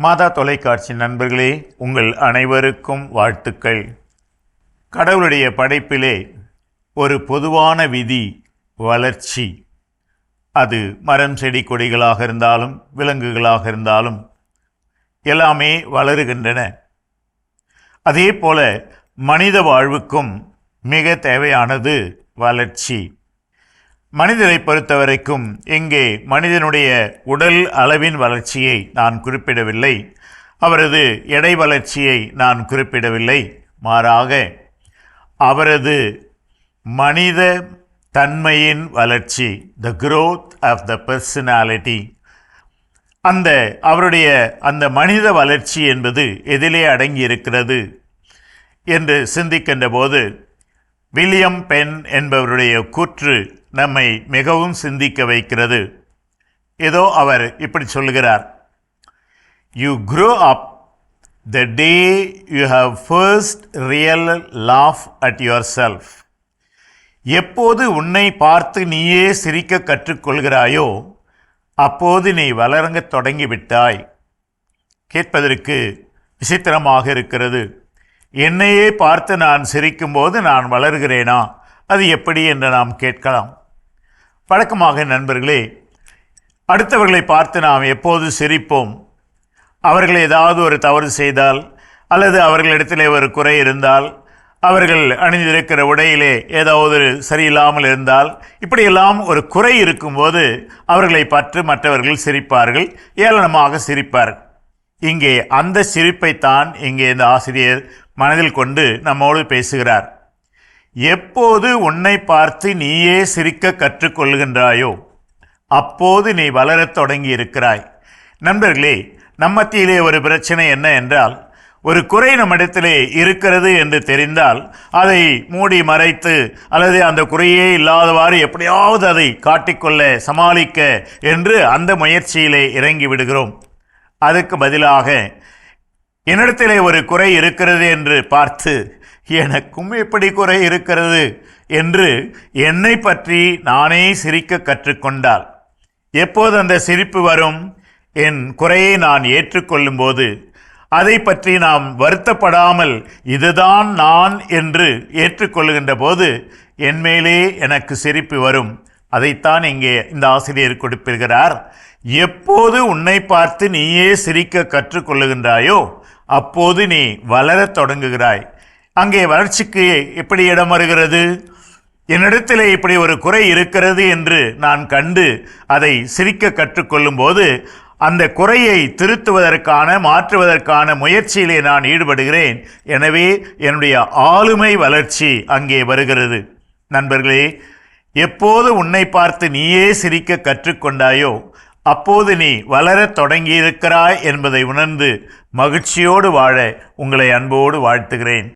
மாதா தொலைக்காட்சி நண்பர்களே உங்கள் அனைவருக்கும் வாழ்த்துக்கள். கடவுளுடைய படைப்பிலே ஒரு பொதுவான விதி வளர்ச்சி. அது மரம் செடி கொடிகளாக இருந்தாலும் விலங்குகளாக இருந்தாலும் எல்லாமே வளருகின்றன. அதே போல மனித வாழ்வுக்கும் மிக தேவையானது வளர்ச்சி. மனிதரை பொறுத்தவரைக்கும் இங்கே மனிதனுடைய உடல் அளவின் வளர்ச்சியை நான் குறிப்பிடவில்லை. அவரது எடை வளர்ச்சியை நான் குறிப்பிடவில்லை. மாறாக அவரது மனித தன்மையின் வளர்ச்சி the growth of the personality அந்த அவருடைய அந்த மனித வளர்ச்சி என்பது எதிலே அடங்கி இருக்கிறது என்று சிந்திக்கின்ற போது வில்லியம் பென் என்பவருடைய கூற்று நம்மை மிகவும் சிந்திக்க வைக்கிறது. ஏதோ அவர் இப்படி சொல்லுகிறார். You grow up the day you have first real laugh at yourself எப்போது உன்னை பார்த்து நீயே சிரிக்க கற்றுக்கொள்கிறாயோ அப்போது நீ வளரங்க தொடங்கிவிட்டாய். கேட்பதற்கு விசித்திரமாக இருக்கிறது. என்னையே பார்த்து நான் சிரிக்கும்போது நான் வளர்கிறேனா? அது எப்படி என்று நாம் கேட்கலாம். வழக்கமாக நண்பர்களே அடுத்தவர்களை பார்த்து நாம் எப்போது சிரிப்போம்? அவர்கள் ஏதாவது ஒரு தவறு செய்தால் அல்லது அவர்களிடத்திலே ஒரு குறை இருந்தால் அவர்கள் அணிந்திருக்கிற உடையிலே ஏதாவது சரியில்லாமல் இருந்தால் இப்படியெல்லாம் ஒரு குறை இருக்கும்போது அவர்களை பற்று மற்றவர்கள் சிரிப்பார்கள் ஏளனமாக சிரிப்பார்கள். இங்கே அந்த சிரிப்பைத்தான் இங்கே இந்த ஆசிரியர் மனதில் கொண்டு நம்மோடு பேசுகிறார். எப்போது உன்னை பார்த்து நீயே சிரிக்க கற்றுக்கொள்கின்றாயோ அப்போது நீ வளரத் தொடங்கி இருக்கிறாய் நண்பர்களே நம்மத்தியிலே ஒரு பிரச்சனை என்ன என்றால் ஒரு குறை நம்மிடத்திலே இருக்கிறது என்று தெரிந்தால் அதை மூடி மறைத்து அல்லது அந்த குறையே இல்லாதவாறு எப்படியாவது அதை காட்டிக்கொள்ள சமாளிக்க என்று அந்த முயற்சியிலே இறங்கி விடுகிறோம். அதுக்கு பதிலாக என்னிடத்திலே ஒரு குறை இருக்கிறது என்று பார்த்து எனக்கும் எப்படி குறை இருக்கிறது என்று என்னை பற்றி நானே சிரிக்க கற்றுக்கொண்டாள். எப்போது அந்த சிரிப்பு வரும்? என் குறையை நான் ஏற்றுக்கொள்ளும் போது அதை பற்றி நாம் வருத்தப்படாமல் இதுதான் நான் என்று ஏற்றுக்கொள்கின்ற போது என் மேலே எனக்கு சிரிப்பு வரும். அதைத்தான் இங்கே இந்த ஆசிரியர் கொடுப்பிருக்கிறார் எப்போது உன்னை பார்த்து நீயே சிரிக்க கற்றுக்கொள்ளுகின்றாயோ அப்போது நீ வளரத் தொடங்குகிறாய். அங்கே வளர்ச்சிக்கு எப்படி இடம் வருகிறது? என்னிடத்திலே இப்படி ஒரு குறை இருக்கிறது என்று நான் கண்டு அதை சிரிக்க கற்றுக்கொள்ளும் போது அந்த குறையை திருத்துவதற்கான மாற்றுவதற்கான முயற்சியிலே நான் ஈடுபடுகிறேன். எனவே என்னுடைய ஆளுமை வளர்ச்சி அங்கே வருகிறது. நண்பர்களே எப்போது உன்னை பார்த்து நீயே சிரிக்க கற்றுக்கொண்டாயோ அப்போது நீ வளரத் தொடங்கியிருக்கிறாய் என்பதை உணர்ந்து மகிழ்ச்சியோடு வாழ உங்களை அன்போடு வாழ்த்துகிறேன்.